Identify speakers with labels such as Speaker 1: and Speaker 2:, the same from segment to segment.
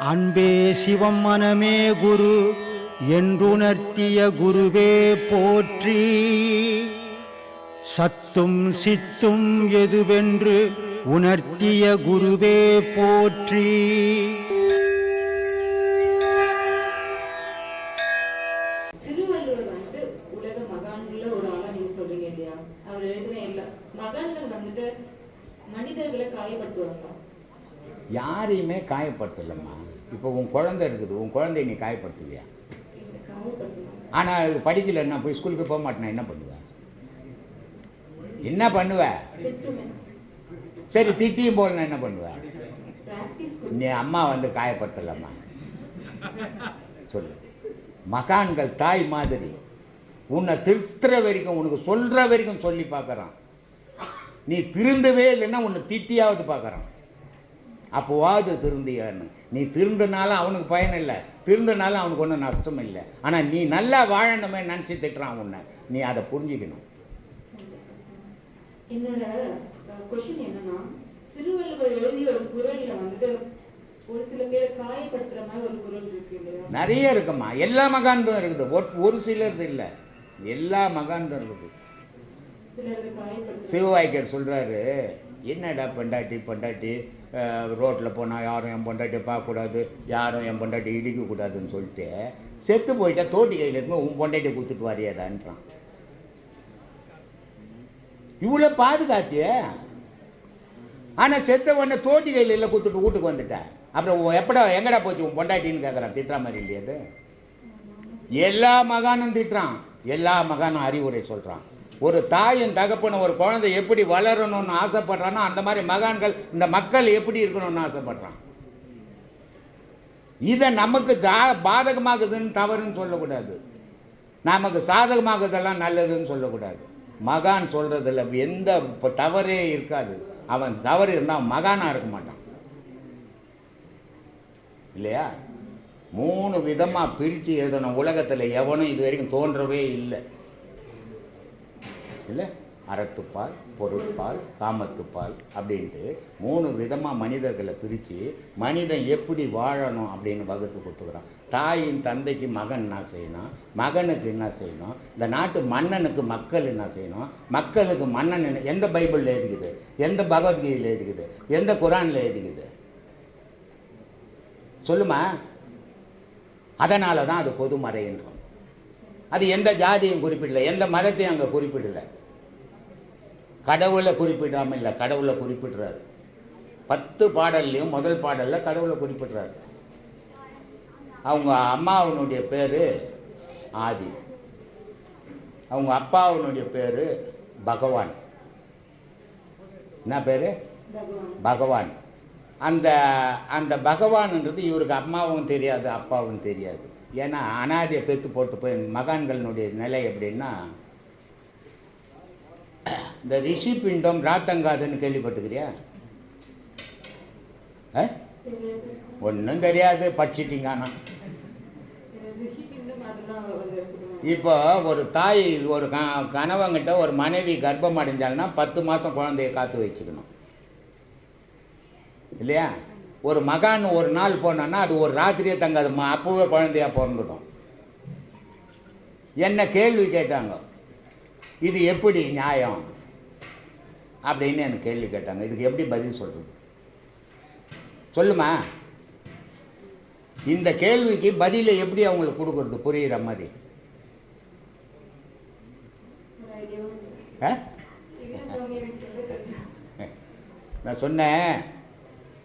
Speaker 1: அன்பே சிவம் மனமே குரு என்றுணர்த்திய குருவே போற்றி. சத்தும் சித்தும் எதுவென்று உணர்த்திய குருவே போற்றி.
Speaker 2: மகான்கள் வந்துட்டு மனிதர்களை காயப்படுத்துவாங்க
Speaker 3: யாரையுமே காயப்படுத்தலைம்மா. இப்போ உன் குழந்தை இருக்குது உன் குழந்தைய நீ காயப்படுத்துவியா? ஆனால் அது படிக்கலைன்னா போய் ஸ்கூலுக்கு போக மாட்டேனா என்ன பண்ணுவ? என்ன பண்ணுவ? சரி திட்டியும் போகலன்னா என்ன பண்ணுவ? நீ அம்மா வந்து காயப்படுத்தலம்மா. சொல்லு. மகான்கள் தாய் மாதிரி. உன்னை திருத்துற வரைக்கும் உனக்கு சொல்கிற வரைக்கும் சொல்லி பார்க்குறான். நீ திருந்தவே இல்லைன்னா உன்னை திட்டியாவது பார்க்குறான். அப்போவாவது திருந்தியான்னு நீ திருந்தனால அவனுக்கு பயன் இல்லை. திருந்தனால அவனுக்கு ஒன்றும் நஷ்டம் இல்லை. ஆனால் நீ நல்லா வாழணுமே நினச்சி திட்டுறான் உன்னை. நீ அதை புரிஞ்சுக்கணும்.
Speaker 2: என்னோட கொஷின் என்னன்னா திருவள்ளுவர் எழுதிய ஒரு குரல்ல வந்துட்டு ஒரு சில பேரை காயப்படுத்துற மாதிரி ஒரு குரல் இருக்கு இல்லையா?
Speaker 3: நிறைய இருக்குமா எல்லா மகான்களும் இருக்குது. ஒரு ஒரு சிலர்து இல்லை. எல்லா மகான்களும் இருக்குது. சிவவாய்க்கர் சொல்கிறாரு என்னடா பொண்டாட்டி பொண்டாட்டி? ரோட்டில் போனால் யாரும் என் பொண்டாட்டி பார்க்கக்கூடாது யாரும் என் பொண்டாட்டி இடிக்கக்கூடாதுன்னு சொல்லிட்டு செத்து போயிட்டா தோட்டி கையில் இருக்கும்போது உன் பொண்டாட்டி கொடுத்துட்டு வரையாதான்றான் இவ்வளோ பாதுகாத்திய ஆனால் செத்த உடனே தோட்டி கையில் இல்லை கொடுத்துட்டு வீட்டுக்கு வந்துட்டேன் அப்புறம் எப்படா எங்கடா போச்சு உன் பொண்டாட்டின்னு கேட்குறான் திட்டுற மாதிரி இல்லையாது எல்லா மகானும் திட்டுறான் எல்லா மகானும் அறிவுரை சொல்கிறான் ஒரு தாயும் தகப்பனும் ஒரு குழந்தை எப்படி வளரணும்னு ஆசைப்படுறானோ அந்த மாதிரி மகான்கள் இந்த மக்கள் எப்படி இருக்கணும்னு ஆசைப்படுறான் இதை நமக்கு ஜா பாதகமாகுதுன்னு தவறுன்னு சொல்லக்கூடாது. நமக்கு சாதகமாகுதெல்லாம் நல்லதுன்னு சொல்லக்கூடாது. மகான் சொல்கிறதுல எந்த இப்போ தவறே இருக்காது. அவன் தவறு இருந்தால் மகானாக இருக்க மாட்டான். இல்லையா? மூணு விதமாக பிரித்து எழுதணும். உலகத்தில் எவனும் இது வரைக்கும் தோன்றவே இல்லை. இல்லை அறத்துப்பால் பொருட்பால் காமத்துப்பால் அப்படின்ட்டு மூணு விதமாக மனிதர்களை பிரித்து மனிதன் எப்படி வாழணும் அப்படின்னு வகுத்து கொடுத்துக்கிறான். தாயின் தந்தைக்கு மகன் என்ன செய்யணும்? மகனுக்கு என்ன செய்யணும்? இந்த நாட்டு மன்னனுக்கு மக்கள் என்ன செய்யணும்? மக்களுக்கு மன்னன் என்ன எந்த பைபிளில் எழுதிக்குது? எந்த பகவத்கீதையில் எழுதிக்குது? எந்த குரானில் எழுதிக்குது? சொல்லுமா? அதனால தான் அது பொதுமறைன்றோம் அது எந்த ஜாதியும் குறிப்பிடல எந்த மதத்தையும் அங்கே குறிப்பிடல. கடவுளை குறிப்பிடாமல் இல்லை கடவுளை குறிப்பிடுறாரு. பத்து பாடல்லையும் முதல் பாடலில் கடவுளை குறிப்பிடுறாரு. அவங்க அம்மாவனுடைய பேர் ஆதி. அவங்க அப்பாவனுடைய பேர் பகவான். என்ன பேர்?
Speaker 2: பகவான்.
Speaker 3: அந்த அந்த பகவான்ன்றது இவருக்கு அம்மாவும் தெரியாது அப்பாவும் தெரியாது. ஏன்னா அனாதையை பெற்று போட்டு போய் மகான்களினுடைய நிலை எப்படின்னா இந்த ரிஷி பிண்டம் ராத்தங்காதுன்னு கேள்விப்பட்டுக்கிறியா ஒன்றும் தெரியாது படிச்சிட்டிங்க ஆனால் இப்போ ஒரு தாய் ஒரு க கணவங்கிட்ட ஒரு மனைவி கர்ப்பம் அடைஞ்சால்னா பத்து மாதம் குழந்தைய காத்து வச்சுக்கணும். இல்லையா? ஒரு மகான் ஒரு நாள் போனோன்னா அது ஒரு ராத்திரியே தங்காது ம- அப்போவே குழந்தையா பிறந்துடும். என்ன கேள்வி கேட்டாங்க? இது எப்படி நியாயம்? அப்படின்னு எனக்கு கேள்வி கேட்டாங்க. இதுக்கு எப்படி பதில் சொல்கிறது சொல்லுமா? இந்த கேள்விக்கு பதிலை எப்படி அவங்களுக்கு கொடுக்குறது? புரிகிற மாதிரி. ஆ? நான் சொன்னேன்.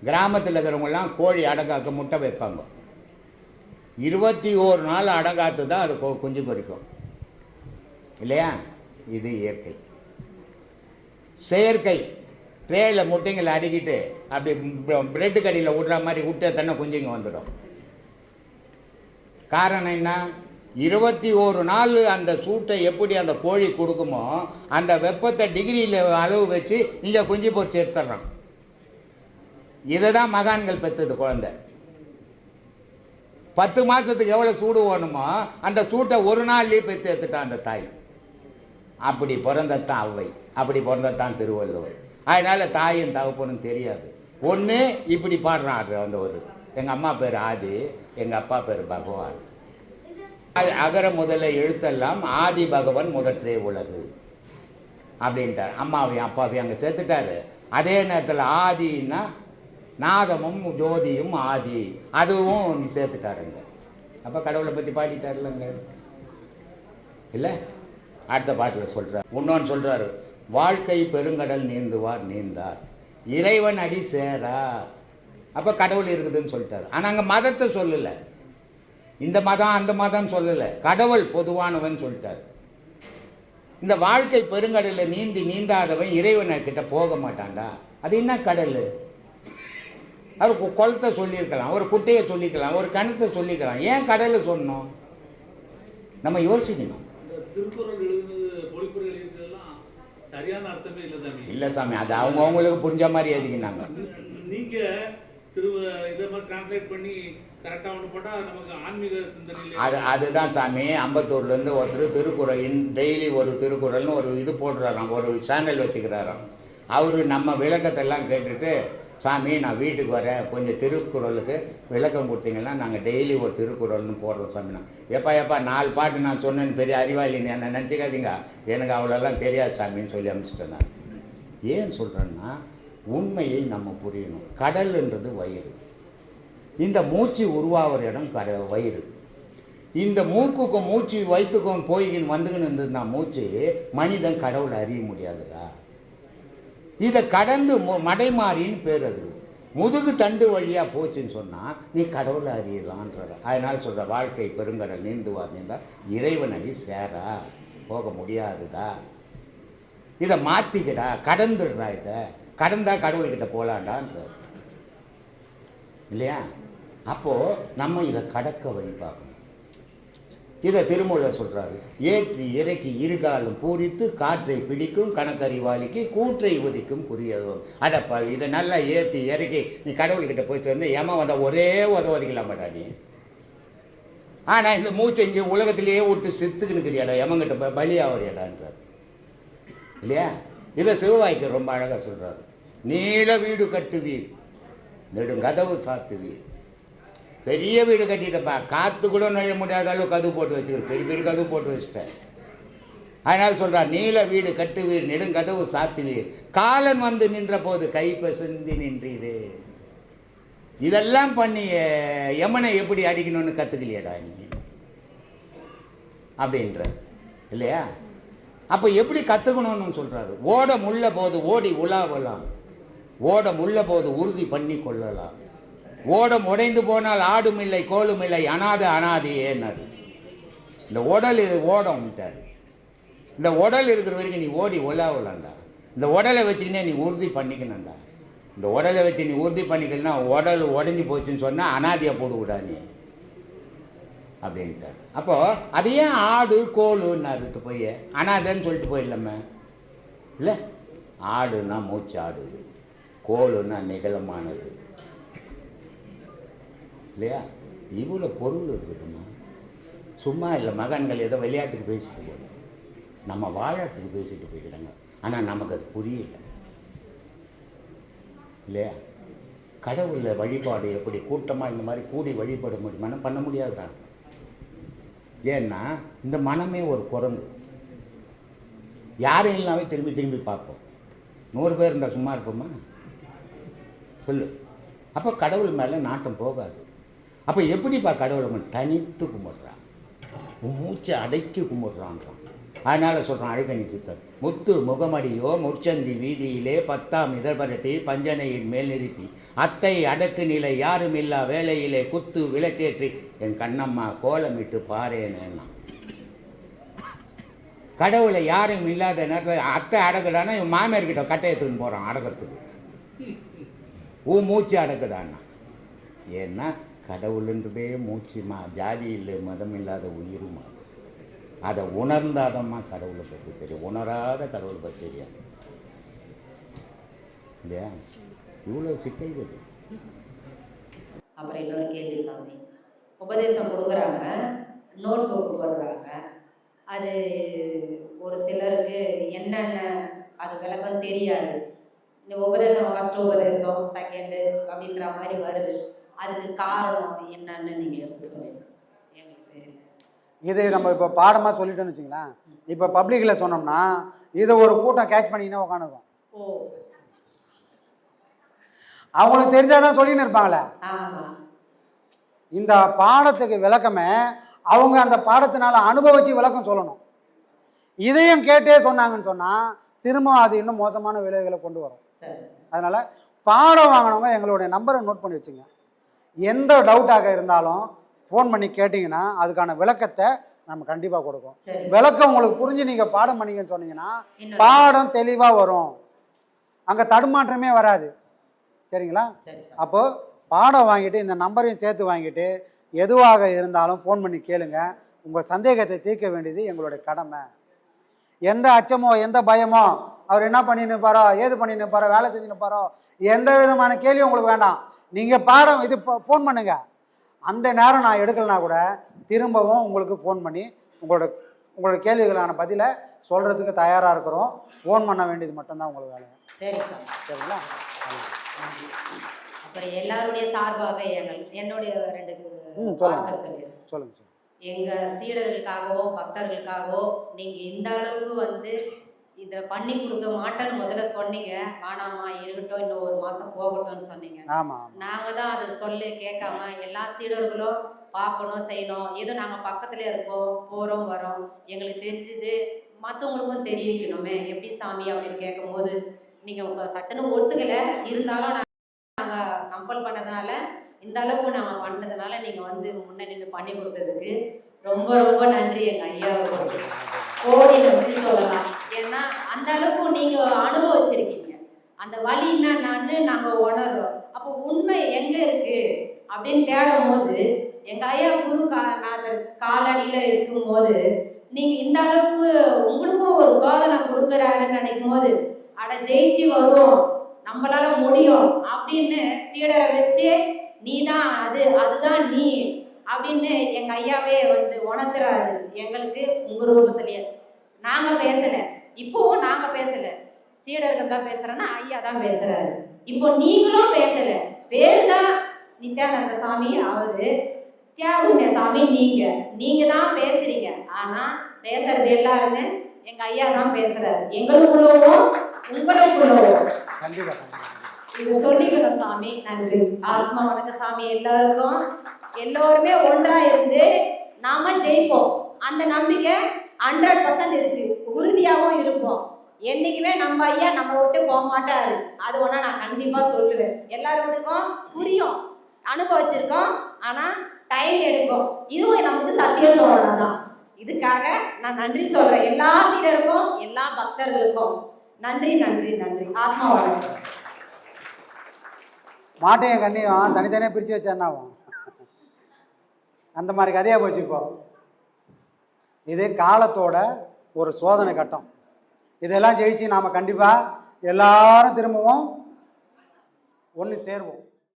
Speaker 3: கிராமத்தில் இருக்கிறவங்கலாம் கோழி அடகாக்க முட்டை வைப்பாங்க. இருபத்தி ஓரு நாள் அடகாத்து தான் அது கொ- குஞ்சு பொரிக்கும். இல்லையா? இது இயற்கை. செயற்கை ட்ரேயில் முட்டைங்களை அடுக்கிட்டு அப்படி பிரெட்டு கடியில் விடுற மாதிரி விட்டு தானே குஞ்சுங்க வந்துடும். காரணம் என்ன? இருபத்தி ஒரு நாள் அந்த சூட்டை எப்படி அந்த கோழி கொடுக்குமோ அந்த வெப்பத்தை டிகிரியில் அளவு வச்சு இங்கே குஞ்சு பொறிச்சு எடுத்துடுறோம் இதை தான் மகான்கள் பெற்றது குழந்தை. பத்து மாதத்துக்கு எவ்வளோ சூடு வேணுமோ அந்த சூட்டை ஒரு நாள்லேயே பெற்று எடுத்துட்டான் அந்த தாய். அப்படி பிறந்தத்தான் அவ்வை. அப்படி பிறந்தத்தான் திருவள்ளுவர். அதனால் தாயும் தகப்பனும் தெரியாது. ஒன்று இப்படி பாடுறான் அது அந்த ஒரு. எங்கள் அம்மா பேர் ஆதி எங்கள் அப்பா பேர் பகவான். அது அகர முதல்ல எழுத்தெல்லாம் ஆதி பகவன் முதற்றே உலகு. அப்படின்ட்டார். அம்மாவையும் அப்பாவையும் அங்கே சேர்த்துட்டாரு. அதே நேரத்தில் ஆதின்னா நாதமும் ஜோதியும் ஆதி. அதுவும் சேர்த்துட்டாருங்க. அப்போ கடவுளை பற்றி பாடிட்டாருலங்க. இல்லை? அடுத்த பாட்டில் சொல்கிறார் இன்னொன்று சொல்கிறாரு வாழ்க்கை பெருங்கடல் நீந்துவார் நீந்தார். இறைவன் அடி சேரா அப்போ கடவுள் இருக்குதுன்னு சொல்லிட்டார். ஆனால் அங்கே மதத்தை சொல்லலை. இந்த மதம் அந்த மதம் சொல்லலை. கடவுள் பொதுவானவன் சொல்லிட்டாரு. இந்த வாழ்க்கை பெருங்கடலில் நீந்தி நீந்தாதவன் இறைவனை கிட்ட போக மாட்டான்டா. அது என்ன கடல்? அவர் கு- குளத்தை சொல்லியிருக்கலாம். ஒரு குட்டையை சொல்லிக்கலாம். ஒரு கணத்தை சொல்லிக்கலாம். ஏன் கடலை சொன்னோம்? நம்ம யோசிக்கணும்.
Speaker 4: திருக்குறள் எழுதுனது பொழிப்புரை சரியான அர்த்தமே இல்லை சாமி.
Speaker 3: இல்லை சாமி அது அவங்கவுங்களுக்கு புரிஞ்ச மாதிரி எழுதிக்கினாங்க.
Speaker 4: நீங்க திரு இதை மாதிரி டிரான்ஸ்லேட் பண்ணி ஒன்று நமக்கு ஆன்மீக
Speaker 3: அது அதுதான் சாமி அம்பத்தூர்லேருந்து ஒருத்தர் திருக்குறள் டெய்லி ஒரு திருக்குறள்னு ஒரு இது போடுறாராம் ஒரு சேனல் வச்சுக்கிறாராம். அவர் நம்ம விளக்கத்தெல்லாம் கேட்டுட்டு சாமி நான் வீட்டுக்கு வரேன். கொஞ்சம் திருக்குறளுக்கு விளக்கம் கொடுத்தீங்கன்னா நாங்கள் டெய்லி ஒரு திருக்குறள்னு போடுறோம் சாமி நான். எப்பா எப்பா நாலு பாட்டு நான் சொன்னேன்னு பெரிய அறிவாளின்னு நீ என்ன நினச்சிக்காதீங்க. எனக்கு அவ்வளோலாம் தெரியாது சாமின்னு சொல்லி அனுப்பிச்சிட்டேன் நான். ஏன் சொல்கிறேன்னா உண்மையை நம்ம புரியணும். கடல்ன்றது வயிறு. இந்த மூச்சு உருவாகிற இடம் கட வயிறு. இந்த மூக்குக்கும் மூச்சு வயிற்றுக்கும் போய்கின்னு வந்துக்கின்னு இருந்ததுன்னா மூச்சு மனிதன் கடவுளை அறிய முடியாதுடா. இதை கடந்து மடைமாறின்னு பேர் அது. முதுகு தண்டு வழியாக போச்சுன்னு சொன்னால் நீ கடவுளை அறியலான்ற அதனால் சொல்கிற வாழ்க்கை பெருங்கடல் நீந்துவார் நீந்தால் இறைவன் அடி சேரா. போக முடியாதுடா. இதை மாற்றிக்கடா கடந்துடுறா இதை. கடந்தா கடவுள்கிட்ட போகலான்டான்றார் இல்லையா? அப்போது நம்ம இதை கடக்க வழி பார்க்கணும். இதை திருமூலர் சொல்கிறாரு ஏற்றி இறக்கி இருகாலும் பூரித்து காற்றை பிடிக்கும் கணக்கறிவாளிக்கு கூற்றை உதிக்கும் குறியதும் அதைப்பா இதை நல்லா ஏற்றி இறக்கி நீ கடவுள்கிட்ட போய் சேர்ந்து ஏமா வந்த ஒரே உத ஒதுக்கலாம் மாட்டா நீ. ஆனால் இந்த மூச்சை இங்கே உலகத்திலேயே விட்டு செத்துக்கினுக்கிறியாடா எமங்கிட்ட பலியாவறியடான்றார். இல்லையா? இதை சிவவாய்க்கு ரொம்ப அழகாக சொல்கிறார் நீல வீடு கட்டுவீர் நெடுங்கதவு சாத்துவீர். பெரிய வீடு கட்டிட்டப்பா காற்று கூட நுழைய முடியாத அளவு கதவு போட்டு வச்சுக்கிறேன் பெரிய பெரிய கதவு போட்டு வச்சுட்டேன். அதனால் சொல்கிறார் நீல வீடு கட்டுவீர் நெடுங்கதவு சாத்துவீர் காலன் வந்து நின்ற போது கை பசந்தி நின்றீரே. இதெல்லாம் பண்ணி யமனை எப்படி அடிக்கணும்னு கற்றுக்கலையடா நீ? அப்படின்றார் இல்லையா? அப்போ எப்படி கற்றுக்கணும்னு சொல்கிறாரு ஓட முள்ள போது ஓடி உலாவலாம். ஓட முள்ள போது உறுதி பண்ணி கொள்ளலாம். ஓடம் உடைந்து போனால் ஆடும் இல்லை கோலும் இல்லை அனாத ஏன்னாரு. இந்த உடல் இது ஓடம்ட்டாரு இந்த உடல் இருக்கிற வரைக்கும் நீ ஓடி உலாவலாம்டா இந்த உடலை வச்சுக்கினே நீ உறுதி பண்ணிக்கணும்டா. இந்த உடலை வச்சு நீ உறுதி பண்ணிக்கலன்னா உடல் உடஞ்சி போச்சுன்னு சொன்னால் அனாதையை போடுவிடா நீ. அப்படின்ட்டார். அப்போது அது ஏன் ஆடு கோலுன்னாரு போய்? அனாதைன்னு சொல்லிட்டு போயிடலாமே. இல்லை ஆடுனா மூச்சு ஆடுது. கோலுன்னா நிகழமானது. இல்லையா? இவ்வளோ பொருள் இருக்குதுமா சும்மா இல்லை மகன்கள் ஏதோ விளையாட்டுக்கு பேசிட்டு போகுது. நம்ம வாழத்துக்கு பேசிட்டு போய்க்கிறாங்க. ஆனால் நமக்கு அது புரியல. இல்லையா? கடவுளில் வழிபாடு எப்படி கூட்டமாக இந்த மாதிரி கூடி வழிபட முடியுமானா பண்ண முடியாதுதான் ஏன்னா இந்த மனமே ஒரு குரங்கு. யாரும் இல்லாமல் திரும்பி திரும்பி பார்ப்போம். நூறு பேர் இருந்தால் சும்மா இருப்போமா? சொல்லு. அப்போ கடவுள் மேலே நாட்டம் போகாது. அப்போ எப்படிப்பா கடவுளை கும்பிடு? தனித்து கும்பிட்றான்? மூச்சை அடக்கி கும்பிட்றான்றான். அதனால் சொல்கிறான் அழகணி சித்தர் முத்து முகமடியோ முற்சந்தி வீதியிலே பத்தாம் இதழ்பரட்டி பஞ்சனையின் மேல் நிறுத்தி அத்தை அடக்கு நிலை யாரும் இல்லா வேலையிலே குத்து விளக்கேற்றி என் கண்ணம்மா கோலமிட்டு பாரேனேன்னா கடவுளை யாரும் இல்லாத நேரத்தில் அத்தை அடக்குடானா இவன் மாமியார்கிட்ட கட்டையத்துக்குன்னு போகிறான் அடக்கிறதுக்கு. உன் மூச்சு அடக்குடான்னா ஏன்னா கடவுளுன்றதே மூச்சுமா? ஜாதி இல்லை மதம் இல்லாத உயிருமா? அதை உணர்ந்தாதம்மா கடவுளை பற்றி தெரியும். உணராத கடவுளை பற்றி தெரியாது. இல்லையா? இவ்வளோ சிக்கல்கள்
Speaker 5: அப்புறம் இன்னொரு கேள்வி சாமி. உபதேசம் கொடுக்குறாங்க நோட் புக் போடுறாங்க. அது ஒரு சிலருக்கு என்னென்ன அது விளக்கம் தெரியாது. இந்த உபதேசம் ஃபஸ்ட் உபதேசம் செகண்டு அப்படின்ற மாதிரி வருது. அதுக்கு காரணம் என்னன்னு நீங்க எடுத்து
Speaker 6: இது நம்ம இப்போ பாடமாக சொல்லிட்டோம்னு வச்சுங்களேன் இப்போ பப்ளிக்கில் சொன்னோம்னா இதை ஒரு கூட்டம் கேட்ச் பண்ணிங்கன்னா உட்காந்துருக்கும் அவங்களுக்கு தெரிஞ்சாதான் சொல்லின்னு இருப்பாங்களே. இந்த பாடத்துக்கு விளக்கமே அவங்க அந்த பாடத்தினால அனுபவிச்சு விளக்கம் சொல்லணும். இதையும் கேட்டே சொன்னாங்கன்னு சொன்னால் திரும்ப அது இன்னும் மோசமான விளைவுகளை கொண்டு வரும்.
Speaker 5: சரி சரி.
Speaker 6: அதனால் பாடம் வாங்கினவங்க எங்களுடைய நம்பரை நோட் பண்ணி வச்சுங்க. எந்த டவுட்டாக இருந்தாலும் ஃபோன் பண்ணி கேட்டிங்கன்னா அதுக்கான விளக்கத்தை நம்ம கண்டிப்பாக
Speaker 5: சரி.
Speaker 6: விளக்கம் உங்களுக்கு புரிஞ்சு நீங்கள் பாடம் பண்ணீங்கன்னு சொன்னீங்கன்னா பாடம் தெளிவாக வரும். அங்கே தடுமாற்றமே வராது. சரிங்களா?
Speaker 5: சரி சார்.
Speaker 6: அப்போ பாடம் வாங்கிட்டு இந்த நம்பரையும் சேர்த்து வாங்கிட்டு எதுவாக இருந்தாலும் ஃபோன் பண்ணி கேளுங்க. உங்கள் சந்தேகத்தை தீர்க்க வேண்டியது எங்களுடைய கடமை. எந்த அச்சமோ எந்த பயமோ அவர் என்ன பண்ணி நிற்பாரோ ஏது பண்ணி நிற்பாரோ வேலை செஞ்சு நிற்பாரோ எந்த விதமான கேள்வியும் உங்களுக்கு வேண்டாம். நீங்கள் பாடம் இது ஃபோன் பண்ணுங்க. அந்த நேரம் நான் எடுக்கலைனா கூட திரும்பவும் உங்களுக்கு ஃபோன் பண்ணி உங்களோட உங்களோட கேள்விகளான பதிலை சொல்கிறதுக்கு தயாராக இருக்கிறோம். ஃபோன் பண்ண வேண்டியது மட்டும்தான் உங்களுக்கு வேலை.
Speaker 5: சரி சார்.
Speaker 6: சரிங்களா?
Speaker 5: அப்புறம் எல்லாருடைய சார்பாக எங்கள் என்னுடைய ரெண்டு
Speaker 6: ம், சொல்லுங்கள் சொல்லுங்கள்
Speaker 5: எங்க சீடர்களுக்காகவோ பக்தர்களுக்காகவோ நீங்க இந்த அளவுக்கு வந்து இதை பண்ணி கொடுக்க மாட்டேன்னு முதல்ல சொன்னீங்க. வேணாமா இருக்கட்டும் இன்னும் ஒரு மாசம் போகட்டும்னு சொன்னீங்க. நாங்க தான் அதை சொல்லி கேட்காம எல்லா சீடர்களும் பார்க்கணும் செய்யணும். ஏதோ நாங்க பக்கத்துல இருக்கோம் போறோம் வரோம். எங்களுக்கு தெரிஞ்சது மற்றவங்களுக்கும் தெரிவிக்கணுமே. எப்படி சாமி அப்படின்னு கேட்கும்போது நீங்க உங்க சட்டுன்னு ஒத்துக்கல. இருந்தாலும் நாங்க கம்பல் பண்ணதுனால இந்த அளவுக்கு நாங்க பண்ணதுனால நீங்க வந்து முன்ன நின்று பண்ணி கொடுத்ததுக்கு ரொம்ப ரொம்ப நன்றி எங்க ஐயாவுக்கு கோடி நன்றி சொல்லலாம். ஏன்னா அந்த அளவுக்கு நீங்க அனுபவிச்சிருக்கீங்க. அந்த வலி என்னன்னு நாங்க உணர்றோம். அப்போ உண்மை எங்க இருக்கு? அப்படின்னு தேடும் போது எங்க ஐயா குரு நாதர் காலடியில இருக்கும் போது நீங்க இந்த அளவுக்கு உங்களுக்கும் ஒரு சோதனை கொடுக்குறாருன்னு நினைக்கும் போது அட ஜெயிச்சு வருவோம். நம்மளால முடியும். அப்படின்னு சீடரை வச்சு நீ தான் அது அதுதான் நீ அப்படின்னு எங்க ஐயாவே வந்து உணர்த்துறாரு எங்களுக்கு உங்க ரூபத்திலேயே. நாங்க பேசல. இப்போவும் நாங்க பேசல. சீடர்கள் தான் பேசுறேன்னா ஐயா தான் பேசுறாரு. இப்போ நீங்களும் பேசல. பேரு தான் நித்யானந்த சாமி அவரு. தியாகுண்ய சாமி நீங்க. நீங்க தான் பேசுறீங்க. ஆனா பேசுறது எல்லாருமே எங்க ஐயா தான் பேசுறாரு. எங்களுக்குள்ளவும் உங்களுக்குள்ளவும் இது சொல்லிக்கணும் சாமி. நன்றி. ஆத்மா வணக்க சாமி எல்லாருக்கும். எல்லோருமே ஒன்றா இருந்து நாம ஜெயிப்போம். அந்த நம்பிக்கை ஹண்ட்ரட் பர்சன்ட் இருக்கு. உறுதியாகவும் இருப்போம். என்னைக்குமே நம்ம ஐயா நம்ம விட்டு போக மாட்டாரு. அது ஒன்றா நான் கண்டிப்பாக சொல்லுவேன். எல்லாருக்கும் புரியும். அனுபவிச்சிருக்கோம். ஆனால் டைம் எடுக்கும். இதுவும் நமக்கு சத்திய சோழனை தான் இதுக்காக நான் நன்றி சொல்கிறேன் எல்லா சீடருக்கும் எல்லா பக்தர்களுக்கும். நன்றி நன்றி நன்றி. ஆத்மா வணக்கம்.
Speaker 6: மாட்டையும் கண்ணியும் தனித்தனியாக பிரித்து வச்சேன்னாவும் அந்த மாதிரி கதையாக போச்சு இப்போ. இது காலத்தோட ஒரு சோதனை கட்டம். இதெல்லாம் ஜெயிச்சு நாம் கண்டிப்பாக எல்லாரும் திரும்பவும். ஒன்று சேருவோம்.